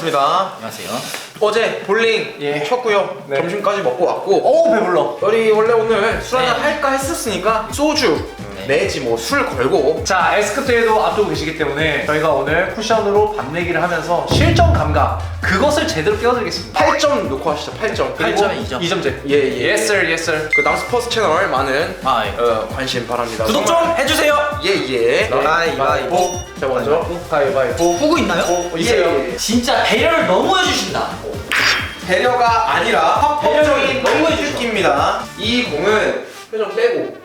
반갑습니다. 안녕하세요. 어제 볼링 예. 쳤고요. 네. 점심까지 먹고 왔고. 오 배불러. 우리 원래 오늘 술 한잔 네. 할까 했었으니까 소주 네. 내지 뭐 술 걸고 자 에스크트에도 앞두고 계시기 때문에 저희가 오늘 쿠션으로 밤 내기를 하면서 실전 감각 그것을 제대로 끼워드리겠습니다. 8점 놓고 하시죠. 8점. 8점에 2점. 2점제. 예, 예. Yes sir, yes sir. 그 낭스퍼스 채널 많은 아, 예. 어, 관심 바랍니다. 구독 좀 해주세요. 예, 예. 가위바위보. 자, 먼저 가위바위보. 후구 있나요? 어, 있어요. 예, 예. 진짜 배려를 너무 해주신다. 배려가 아니라 합법적인 배려를 너무 해주셔. 느낌입니다. 이 공은 표정 빼고.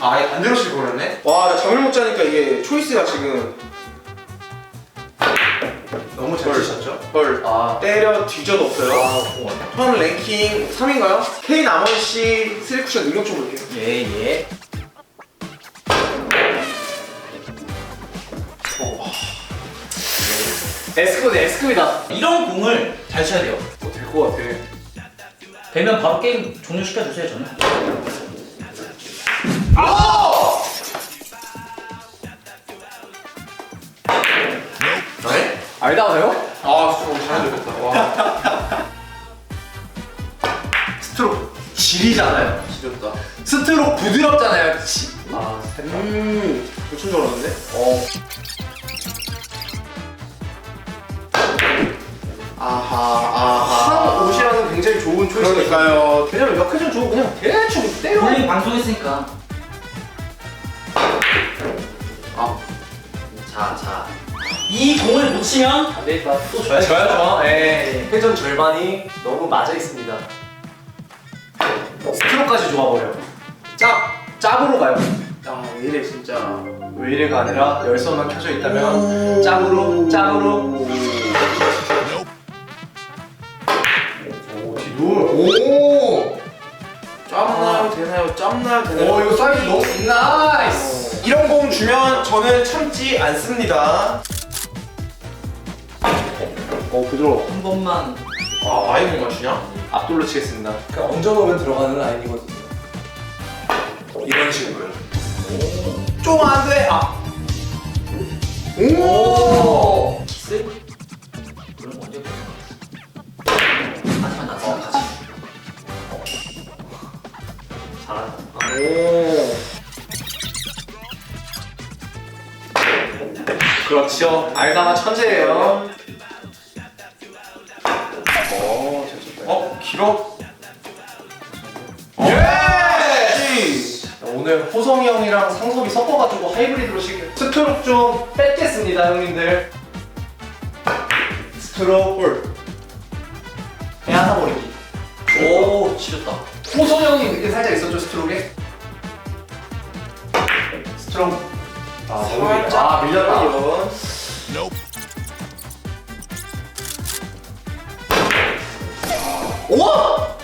아, 아예 반대로 칠 거였네? 와, 나 잠을 못 자니까 이게 초이스가 지금 너무 잘 치셨죠? 헐. 아, 때려 뒤져도 없어요. 아, 현 랭킹 3인가요? K 남원 씨 슬리쿠션 능력 좀 볼게요. 예, 예. 에스크도 에스크이다. 이런 공을 잘 쳐야 돼요. 뭐 될것 같아. 되면 바로 게임 종료시켜주세요, 저는. 네? 알다가요? 아, 진짜 잘해줬겠다. 와, 스트로크 질이잖아요. 지렸다. 스트로크 부드럽잖아요. 지- 아, 됐다. 음, 엄청 잘 알았는데? 어. 아하, 한 아하. 옷이라는 굉장히 좋은. 그러니까요. 왜냐면 몇 회전 주고 그냥 대충 때려. 볼링 방송했으니까. 자, 자. 이 공을 못 치면 안 되겠다. 또 줘야죠. 줘야죠. 예. 회전 절반이 너무 맞아 있습니다. 스트로크까지 좋아버려. 짭! 짭으로 가요. 아, 왜 이래, 진짜. 왜 이래가 아니라 열선만 켜져 있다면 짭으로 짭으로 오 뒤돌 오! 짬나요, 되나요? 짬나요, 되나요? 오 이거 사이즈 너무 공 주면 저는 참지 않습니다. 오 부드러워 한 번만. 아, 아예 못 맞추냐? 앞돌로 치겠습니다 그냥 얹어놓으면 들어가는 라인이거든요 이런 식으로요 좀 안 돼! 아! 오 키스? 그런 거 언제 보여? 하지만 나 생각하지. 잘한다 오! 그렇죠 알다마 천재예요. 오 잘 쳤다 어, 길어? 예! 오늘 호성이 형이랑 상섭이 섞어가지고 하이브리드로 시켜 스트로크 좀 뺏겠습니다 형님들. 스트로크 볼. 배 하나 버리기. 오, 치렸다. 호성이 형이 그때 살짝 있었죠 스트로크에? 스트로크 아, 살짝 아 밀렸다 이런. 우와!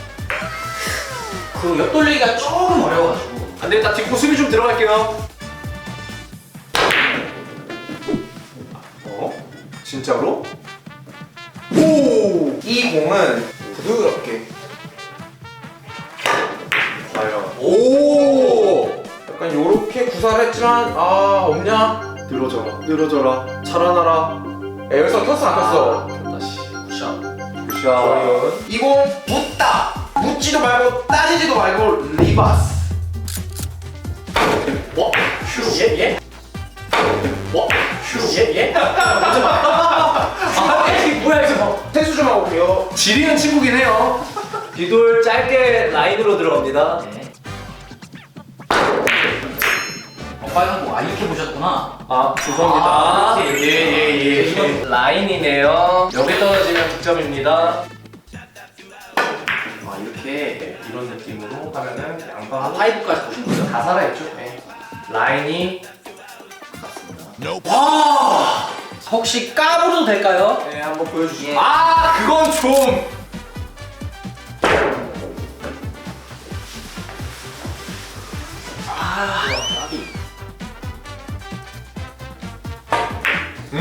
그 옆돌리기가 조금 어려워가지고. 안 되겠다 뒷고 수비 좀 들어갈게요 어? 진짜로? 오! 이 공은 부드럽게 과연 오! 약간 요렇게 구사를 했지만 아 없냐? 늘어져라 늘어져라 자라나라 야, 여기서 켰어 안 켰어? 켰다 씨 굿샷. 굿샷 이공 묻다 묻지도 말고 따지지도 말고 리바스 와? 예? 예? 와? 예? 예? 아, 이게 뭐야 이거 세수 좀 하고 올게요 지리는 친구긴 해요 비돌 짧게 라인으로 들어갑니다 빨간 거, 아, 이렇게 보셨구나. 아 죄송합니다 아, 예 예예 이거- 라인이네요 여기 떨어지면 득점입니다 아 이렇게 이런 느낌으로 하면은 아, 양방으로 파이브까지 보신 거죠? 다 살아있죠 네. 라인이. 와! 혹시 까불어도 될까요? 네 한번 보여주시죠 예. 아 그건 좀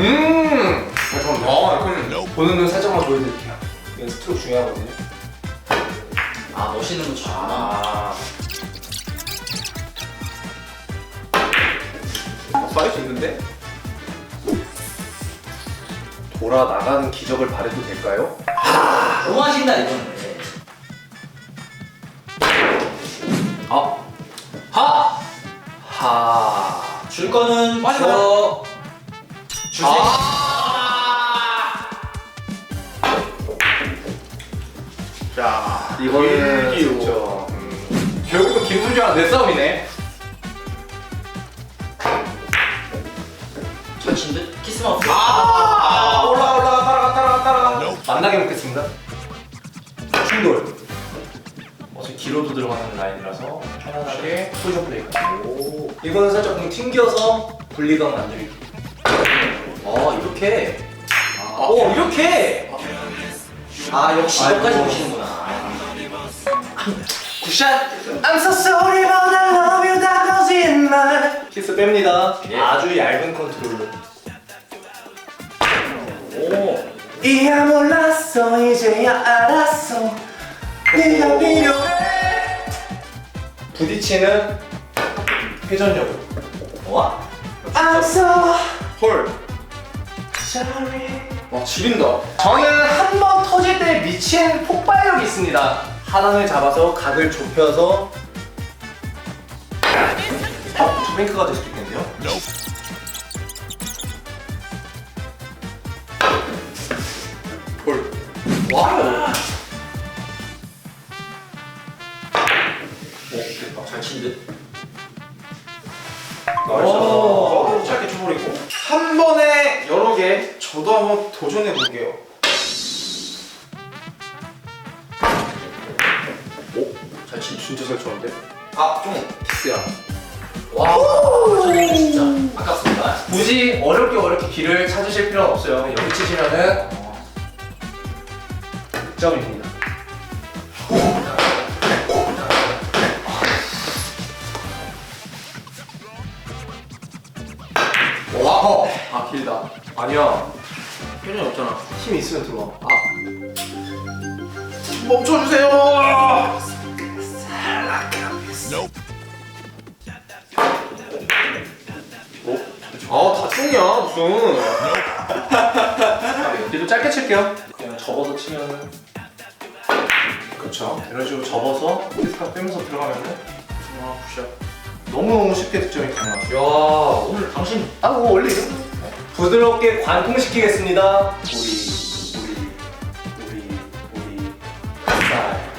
음! 잠깐만 아 이거는 보는 눈 살짝만 보여드릴게요 이건 스트로크 중요하거든요 아, 멋있는 거 좋구나. 아 어, 사이즈 있는데? 돌아 나가는 기적을 바래도 될까요? 너무 하신다 이거는. 아, 하. 하. 줄 거는 맞 자 이거는. 진짜 음, 결국은 김수지랑 내 싸움이네. 절친데 키스만 없어. 아 올라 올라 따라가 따라가 따라가 만나게 먹겠습니다. 충돌. 어차피 기로도 들어가는 라인이라서 편안하게 포지션 플레이. 오. 이거는 살짝 공 튕겨서 분리감 만들기. 어 이렇게. 아, 오 이렇게. 아 역시 아이고. 이거까지 보시는구나. 굿샷 I'm so sorry but I love you 다 거짓말. 키스 뺍니다. 예. 아주 얇은 컨트롤로. 오. 이야 몰랐어 이제야 알았어 네가 필요해 부딪히는 회전력으로 와. I'm so 헐. sorry 와 지린다 저는 한 번 터질 때 미친 폭발력이 있습니다 하단을 잡아서 각을 좁혀서 어? 투뱅크가 될 수도 있겠는데요? 헐 와. 오 됐다 잘 친데. 오 짧게 쳐버리고 한 번에 여러 개 저도 한번 도전해 볼게요 진짜 잘 쳤는데? 아 좀 키스야. 와. 저는 진짜. 아깝습니다. 굳이 어렵게 어렵게 길을 찾으실 필요는 없어요. 여기 치시면은 득점입니다. 와아 길다. 아니야. 표정이 없잖아. 힘 있으면 들어와. 아. 멈춰주세요 쫑이야 무슨. 여기도 짧게 칠게요. 그냥 접어서 치면은. 그렇죠 이런 식으로 접어서 피스카 빼면서 들어가면은 아 굿샷. 너무너무 쉽게 득점이 가능하죠. 야 오늘 당신 아 뭐 원래 이런 거. 부드럽게 관통시키겠습니다. 우리 우리 우리 우리 쌀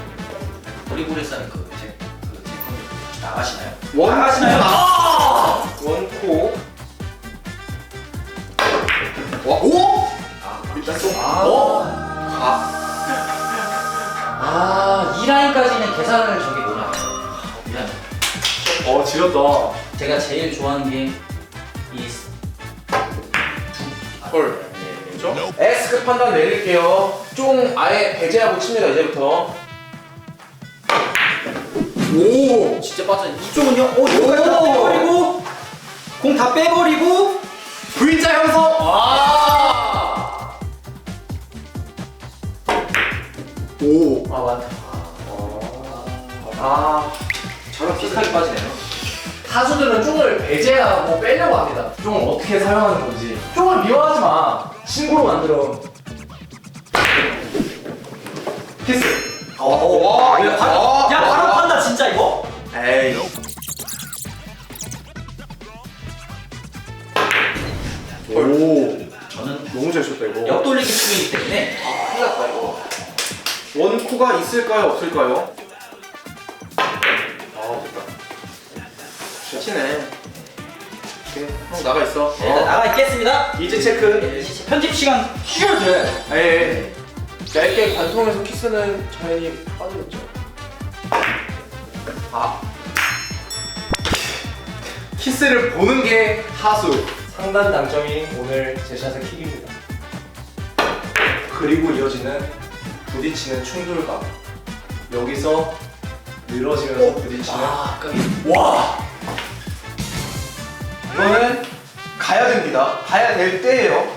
보리보리산 그제 그 제품 나가시나요? 원 나가시나요? 아, 좀 아. 어? 아 아, 이 라인까지는 계산을 저기 뭐냐. 미안. 어 지렸다 제가 제일 좋아하는 게이 헐. 네. 그렇죠? S급 판단 내릴게요 쫑 아예 배제하고 칩니다 이제부터 오 진짜 빠져. 이쪽은요? 오, 여기까지 다 빼버리고 공 다 빼버리고 V자 형성 와 오. 아 맞다 아 저런 비슷하게 빠지네요. 타수들은 쫑을 배제하고 빼려고 합니다 쫑을 어떻게 사용하는 건지 쫑을 미워하지 마 친구로 만들어 키스 와, 야, 바로, 와, 야, 바로 와. 판다 진짜 이거? 에이. 오. 저는 너무 잘 쳤다 이거 옆돌리기 중이기 때문에 아, 큰일 났다, 이거. 원코가 있을까요, 없을까요? 아, 됐다. 치네. 오케이, 형 나가 있어. 네, 일단 나가 있겠습니다. 이제 체크 네, 편집 시간 쉬어도 돼요. 예, 예. 얇게 관통해서 키스는 당연히 빠지겠죠. 아, 키스를 보는 게 하수 상단 장점이 오늘 제 샷의 킥입니다 그리고 이어지는 부딪히는 충돌감 여기서 늘어지면서 부딪히는 아, 와 이거는 가야 됩니다. 가야 될 때예요.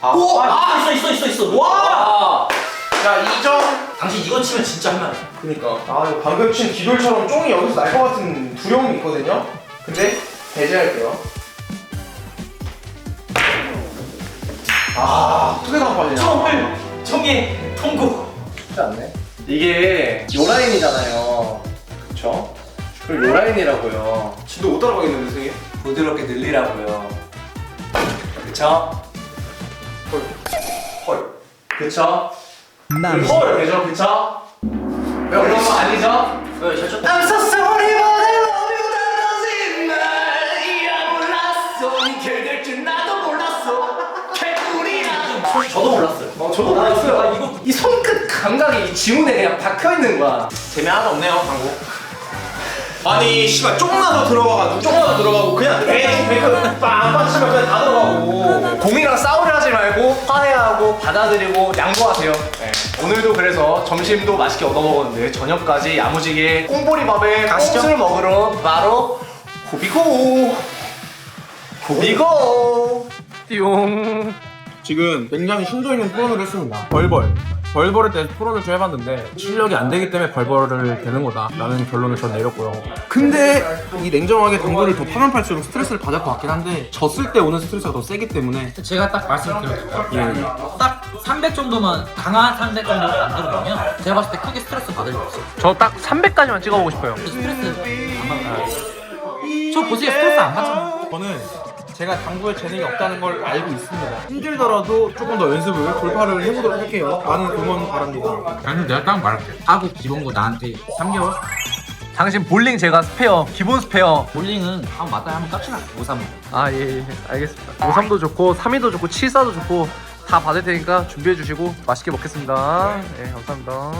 아, 오! 아, 있어, 있어, 있어, 있어. 와! 자, 2점. 당신 이거 치면 진짜 할만해. 그니까. 아, 이거 방금 친 기돌처럼 쫑이 여기서 날 것 같은 두려움이 있거든요? 근데, 배제할게요. 아 어떻게 단판이냐 총을 총에 통고. 쉽지 않네. 이게 요 라인이잖아요. 그쵸? 그걸 요 라인이라고요. 진도 못 따라가겠는데 생이 부드럽게 늘리라고요. 그쵸? 헐. 헐. 그쵸? 헐! 되죠? 그쵸? 왜 어려운 거 아니죠? 왜 살짝 I'm so sorry but I love you 다 거짓말이야 몰랐어 이게 될줄 나도 몰랐어 개꿀이야 저도 몰랐어요. 어 저도 몰랐어요 이거 이 손끝 감각이 이 지문에 그냥 박혀 있는 거야 재미 하나도 없네요 광고. 아니 씨발 조금만 더 들어가가지고 조금만 더 들어가고 그냥 에이 빵빵 치면 그냥 다 들어가고 공이랑 싸우려 하지 말고 화해하고 받아들이고 양보하세요 네. 오늘도 그래서 점심도 맛있게 얻어 먹었는데 저녁까지 야무지게 꽁보리밥에 가시죠. 꽁을 먹으러 바로 고비고 고비고 띠용 지금 굉장히 심도 있는 토론을 했습니다. 벌벌. 벌벌에 대해서 토론을 좀 해봤는데 실력이 안 되기 때문에 벌벌을 되는 거다 라는 결론을 전 내렸고요. 근데 이 냉정하게 당구를 더 파면 팔수록 스트레스를 받을 것 같긴 한데 졌을 때 오는 스트레스가 더 세기 때문에 제가 딱 말씀드릴게요. 예, 예. 딱 300 정도만 강한 300 정도 만들어놓으면 제가 봤을 때 크게 스트레스 받을 일 없어요. 저 딱 300까지만 찍어보고 싶어요 스트레스 안 받아요. 저 보세요 스트레스 안 받잖아요. 저는 제가 당구에 재능이 없다는 걸 알고 있습니다. 힘들더라도 조금 더 연습을 돌파를 해보도록 할게요. 많은 응원 바랍니다. 아니 내가 딱 말할게. 하고 기본 거 나한테 3개월. 당신 볼링 제가 스페어 기본 스페어 볼링은 한번 맞다 한번 깝치나 5, 3. 아, 예, 예, 알겠습니다. 53도 좋고, 32도 좋고, 74도 좋고, 다 받을 테니까 준비해 주시고, 맛있게 먹겠습니다. 예, 감사합니다.